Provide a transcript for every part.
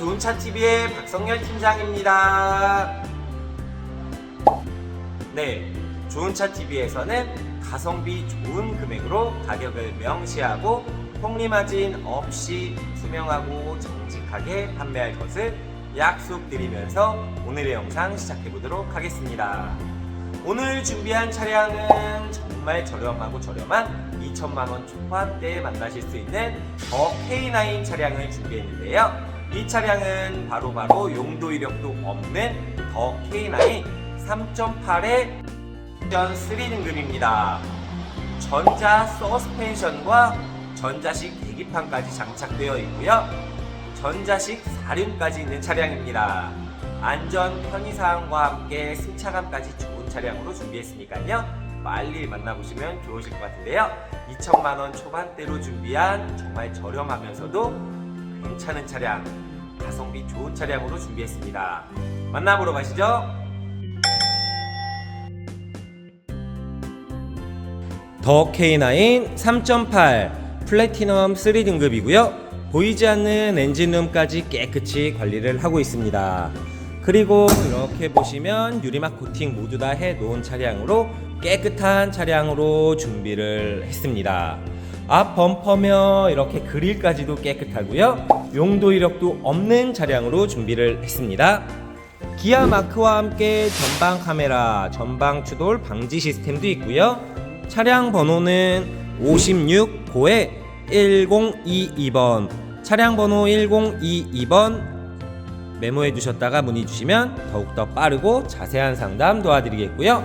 좋은 차TV의 박성열 팀장입니다. 네, 좋은 차TV에서는 가성비 좋은 금액으로 가격을 명시하고 폭리마진 없이 투명하고 정직하게 판매할 것을 약속드리면서 오늘의 영상 시작해 보도록 하겠습니다. 오늘 준비한 차량은 정말 저렴하고 저렴한 2천만 원 초반대에 만나실 수 있는 더 K9 차량을 준비했는데요. 이 차량은 바로 바로 용도 이력도 없는 더 K9 3.8의 3등급입니다. 전자 서스펜션과 전자식 계기판까지 장착되어 있고요. 전자식 사륜까지 있는 차량입니다. 안전 편의사항과 함께 승차감까지 좋은 차량으로 준비했으니까요. 빨리 만나보시면 좋으실 것 같은데요. 2천만 원 초반대로 준비한 정말 저렴하면서도 괜찮은 차량, 가성비 좋은 차량으로 준비했습니다. 만나보러 가시죠. 더 K9 3.8 플래티넘 3등급이고요. 보이지 않는 엔진룸까지 깨끗이 관리를 하고 있습니다. 그리고 이렇게 보시면 유리막 코팅 모두 다 해 놓은 차량으로 깨끗한 차량으로 준비를 했습니다. 앞 범퍼며 이렇게 그릴까지도 깨끗하고요. 용도 이력도 없는 차량으로 준비를 했습니다. 기아 마크와 함께 전방 카메라, 전방 추돌 방지 시스템도 있고요. 차량 번호는 56고에 1022번. 차량 번호 1022번 메모해 두셨다가 문의 주시면 더욱더 빠르고 자세한 상담 도와드리겠고요.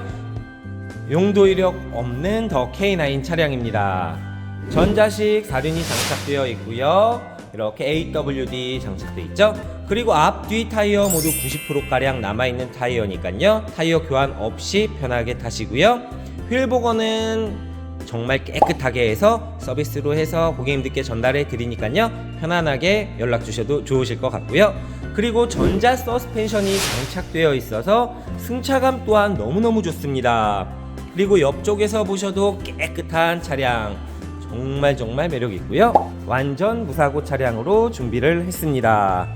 용도 이력 없는 더 K9 차량입니다. 전자식 사륜이 장착되어 있고요. 이렇게 AWD 장착되어 있죠. 그리고 앞, 뒤 타이어 모두 90%가량 남아있는 타이어니까요. 타이어 교환 없이 편하게 타시고요. 휠 복원은 정말 깨끗하게 해서 서비스로 해서 고객님들께 전달해 드리니까요. 편안하게 연락 주셔도 좋으실 것 같고요. 그리고 전자 서스펜션이 장착되어 있어서 승차감 또한 너무너무 좋습니다. 그리고 옆쪽에서 보셔도 깨끗한 차량 정말 정말 매력 있고요. 완전 무사고 차량으로 준비를 했습니다.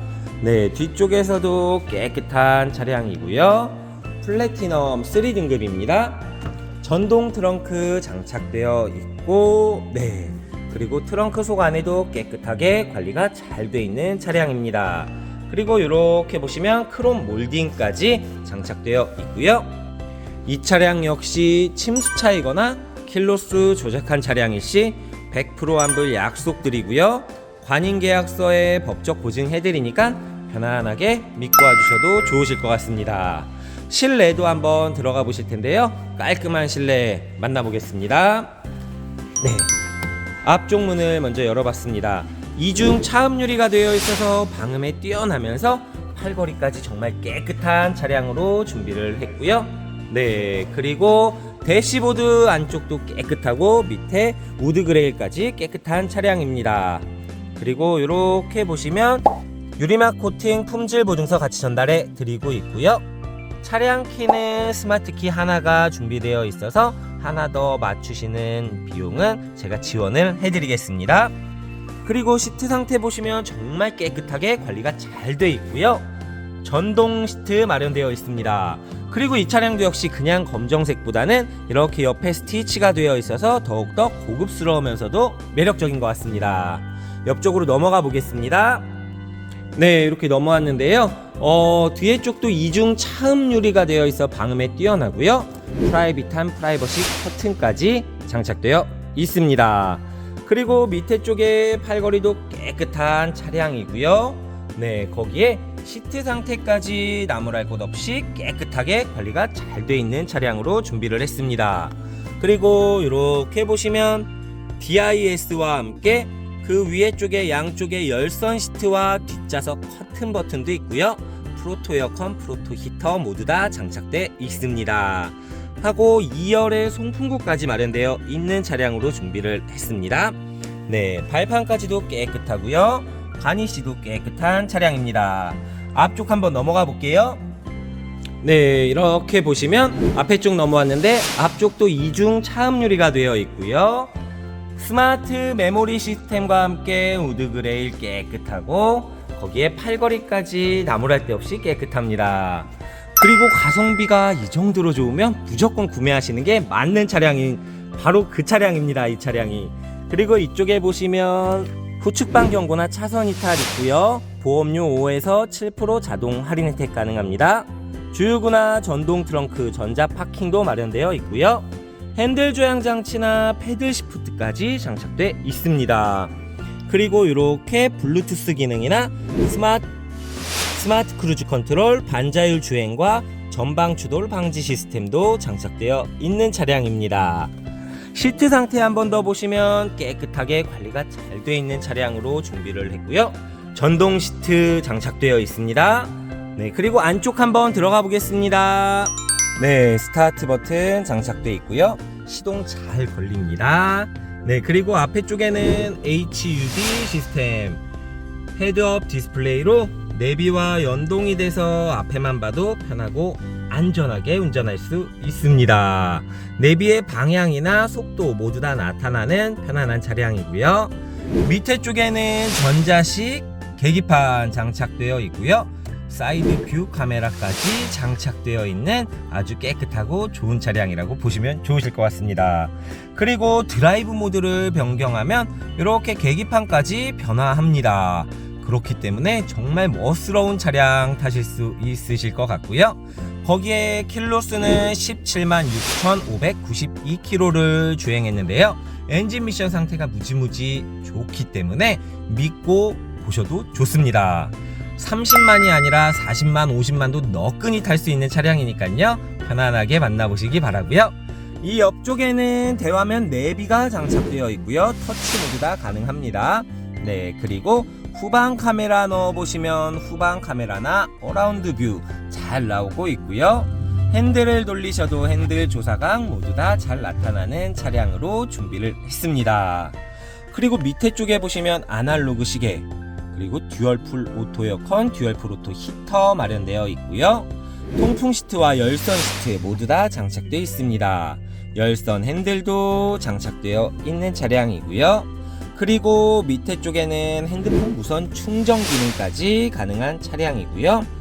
네, 뒤쪽에서도 깨끗한 차량이고요. 플래티넘 3등급입니다. 전동 트렁크 장착되어 있고, 네. 그리고 트렁크 속 안에도 깨끗하게 관리가 잘 되어 있는 차량입니다. 그리고 이렇게 보시면 크롬 몰딩까지 장착되어 있고요. 이 차량 역시 침수차이거나 킬로수 조작한 차량일 시 100% 환불 약속드리고요. 관인 계약서에 법적 보증해드리니까 편안하게 믿고 와주셔도 좋으실 것 같습니다. 실내도 한번 들어가 보실 텐데요. 깔끔한 실내 만나보겠습니다. 네. 앞쪽 문을 먼저 열어봤습니다. 이중 차음 유리가 되어 있어서 방음에 뛰어나면서 팔걸이까지 정말 깨끗한 차량으로 준비를 했고요. 네, 그리고 대시보드 안쪽도 깨끗하고 밑에 우드 그레일까지 깨끗한 차량입니다. 그리고 이렇게 보시면 유리막 코팅 품질 보증서 같이 전달해 드리고 있고요. 차량 키는 스마트 키 하나가 준비되어 있어서 하나 더 맞추시는 비용은 제가 지원을 해드리겠습니다. 그리고 시트 상태 보시면 정말 깨끗하게 관리가 잘 돼 있고요. 전동 시트 마련되어 있습니다. 그리고 이 차량도 역시 그냥 검정색보다는 이렇게 옆에 스티치가 되어 있어서 더욱더 고급스러우면서도 매력적인 것 같습니다. 옆쪽으로 넘어가 보겠습니다. 네, 이렇게 넘어왔는데요. 어, 뒤에 쪽도 이중 차음 유리가 되어 있어 방음에 뛰어나고요. 프라이빗한 프라이버시 커튼까지 장착되어 있습니다. 그리고 밑에 쪽에 팔걸이도 깨끗한 차량이고요. 네, 거기에 시트 상태까지 나무랄 것 없이 깨끗하게 관리가 잘 돼 있는 차량으로 준비를 했습니다. 그리고 이렇게 보시면 DIS와 함께 그 위에 쪽에 양쪽에 열선 시트와 뒷좌석 커튼 버튼도 있고요. 프로토 에어컨, 프로토 히터 모두 다 장착돼 있습니다. 하고 2열의 송풍구까지 마련되어 있는 차량으로 준비를 했습니다. 네, 발판까지도 깨끗하고요. 가니시도 깨끗한 차량입니다. 앞쪽 한번 넘어가 볼게요. 네, 이렇게 보시면 앞에 쪽 넘어왔는데 앞쪽도 이중 차음 유리가 되어 있고요. 스마트 메모리 시스템과 함께 우드 그레일 깨끗하고 거기에 팔걸이까지 나무랄 데 없이 깨끗합니다. 그리고 가성비가 이 정도로 좋으면 무조건 구매하시는 게 맞는 차량인 바로 그 차량입니다. 이 차량이. 그리고 이쪽에 보시면 후측방 경고나 차선 이탈 있고요. 보험료 5에서 7% 자동 할인 혜택 가능합니다. 주유구나 전동 트렁크, 전자 파킹도 마련되어 있고요. 핸들 조향 장치나 패들 시프트까지 장착돼 있습니다. 그리고 이렇게 블루투스 기능이나 스마트 스마트 크루즈 컨트롤, 반자율 주행과 전방 추돌 방지 시스템도 장착되어 있는 차량입니다. 시트 상태 한 번 더 보시면 깨끗하게 관리가 잘 되어 있는 차량으로 준비를 했고요. 전동 시트 장착되어 있습니다. 네, 그리고 안쪽 한번 들어가 보겠습니다. 네, 스타트 버튼 장착되어 있고요. 시동 잘 걸립니다. 네, 그리고 앞에 쪽에는 HUD 시스템 헤드업 디스플레이로 내비와 연동이 돼서 앞에만 봐도 편하고 안전하게 운전할 수 있습니다. 내비의 방향이나 속도 모두 다 나타나는 편안한 차량이고요. 밑에 쪽에는 전자식 계기판 장착되어 있고요. 사이드 뷰 카메라까지 장착되어 있는 아주 깨끗하고 좋은 차량이라고 보시면 좋으실 것 같습니다. 그리고 드라이브 모드를 변경하면 이렇게 계기판까지 변화합니다. 그렇기 때문에 정말 멋스러운 차량 타실 수 있으실 것 같고요. 거기에 킬로수는 17만 6,592km를 주행했는데요. 엔진 미션 상태가 무지무지 좋기 때문에 믿고 보셔도 좋습니다. 30만이 아니라 40만, 50만도 너끈히 탈 수 있는 차량이니까요. 편안하게 만나보시기 바라고요. 이 옆쪽에는 대화면 내비가 장착되어 있고요. 터치 모두 다 가능합니다. 네, 그리고 후방 카메라 넣어 보시면 후방 카메라나 어라운드 뷰 잘 나오고 있고요. 핸들을 돌리셔도 핸들 조사각 모두 다 잘 나타나는 차량으로 준비를 했습니다. 그리고 밑에 쪽에 보시면 아날로그 시계 그리고 듀얼 풀 오토 에어컨, 듀얼 풀 오토 히터 마련되어 있고요. 통풍 시트와 열선 시트 모두 다 장착되어 있습니다. 열선 핸들도 장착되어 있는 차량이고요. 그리고 밑에 쪽에는 핸드폰 무선 충전 기능까지 가능한 차량이고요.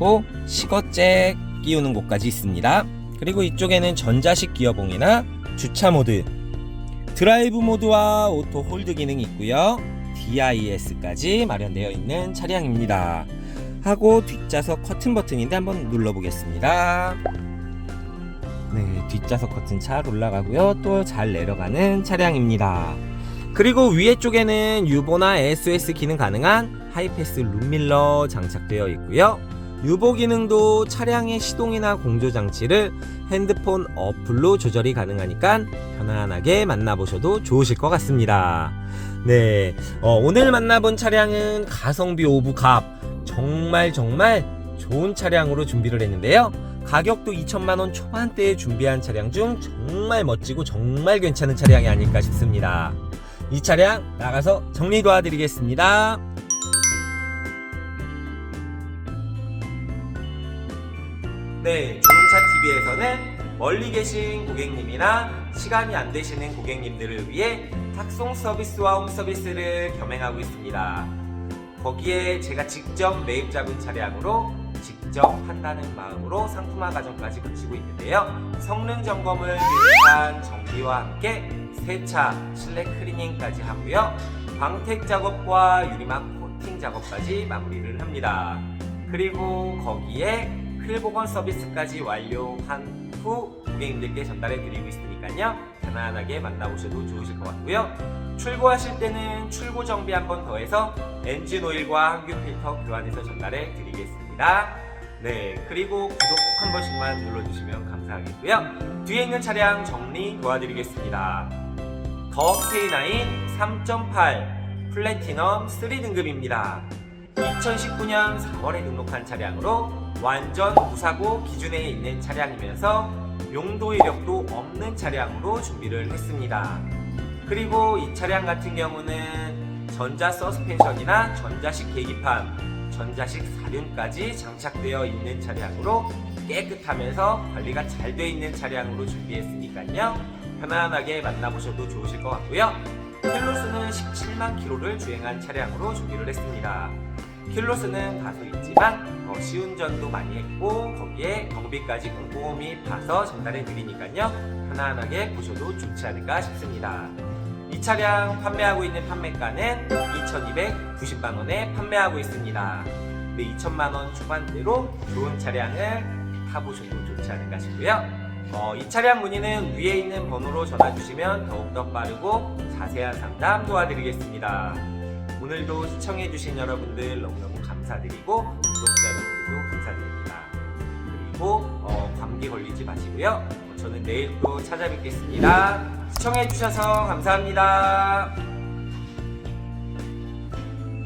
그리고 시거잭 끼우는 곳까지 있습니다. 그리고 이쪽에는 전자식 기어봉이나 주차 모드, 드라이브 모드와 오토 홀드 기능이 있고요. DIS까지 마련되어 있는 차량입니다. 하고 뒷좌석 커튼 버튼인데 한번 눌러보겠습니다. 네, 뒷좌석 커튼 잘 올라가고요. 또 잘 내려가는 차량입니다. 그리고 위에 쪽에는 유보나 SOS 기능 가능한 하이패스 룸밀러 장착되어 있고요. 유보 기능도 차량의 시동이나 공조 장치를 핸드폰 어플로 조절이 가능하니까 편안하게 만나보셔도 좋으실 것 같습니다. 네, 어, 오늘 만나본 차량은 가성비 오브 갑 정말 정말 좋은 차량으로 준비를 했는데요. 가격도 2천만원 초반대에 준비한 차량 중 정말 멋지고 정말 괜찮은 차량이 아닐까 싶습니다. 이 차량 나가서 정리 도와드리겠습니다. 네, 좋은차TV에서는 멀리 계신 고객님이나 시간이 안 되시는 고객님들을 위해 탁송 서비스와 홈 서비스를 겸행하고 있습니다. 거기에 제가 직접 매입 잡은 차량으로 직접 한다는 마음으로 상품화 과정까지 거치고 있는데요. 성능 점검을 비롯한 정비와 함께 세차, 실내 클리닝까지 하고요. 광택 작업과 유리막 코팅 작업까지 마무리를 합니다. 그리고 거기에 필복원 서비스까지 완료한 후 고객님들께 전달해 드리고 있으니까요. 편안하게 만나보셔도 좋으실 것 같고요. 출고하실 때는 출고 정비 한 번 더해서 엔진 오일과 항균 필터 교환해서 전달해 드리겠습니다. 네, 그리고 구독 꼭 한 번씩만 눌러주시면 감사하겠고요. 뒤에 있는 차량 정리 도와드리겠습니다. 더 K9 3.8 플래티넘 3등급입니다. 2019년 4월에 등록한 차량으로 완전 무사고 기준에 있는 차량이면서 용도 이력도 없는 차량으로 준비를 했습니다. 그리고 이 차량 같은 경우는 전자 서스펜션이나 전자식 계기판, 전자식 사륜까지 장착되어 있는 차량으로 깨끗하면서 관리가 잘 되어 있는 차량으로 준비했으니까요. 편안하게 만나보셔도 좋으실 것 같고요. 킬로수는 17만 킬로를 주행한 차량으로 준비를 했습니다. 킬로수는 다소 있지만 어, 시운전도 많이 했고 거기에 경비까지 꼼꼼히 봐서 전달해 드리니까요 편안하게 보셔도 좋지 않을까 싶습니다. 이 차량 판매하고 있는 판매가는 2,290만 원에 판매하고 있습니다. 네, 2천만 원 초반대로 좋은 차량을 타보셔도 좋지 않을까 싶고요. 어, 이 차량 문의는 위에 있는 번호로 전화 주시면 더욱더 빠르고 자세한 상담 도와드리겠습니다. 오늘도 시청해주신 여러분들 너무너무 감사드리고 구독자 여러분들도 감사드립니다. 그리고 어, 감기 걸리지 마시고요. 어, 저는 내일 또 찾아뵙겠습니다. 시청해주셔서 감사합니다.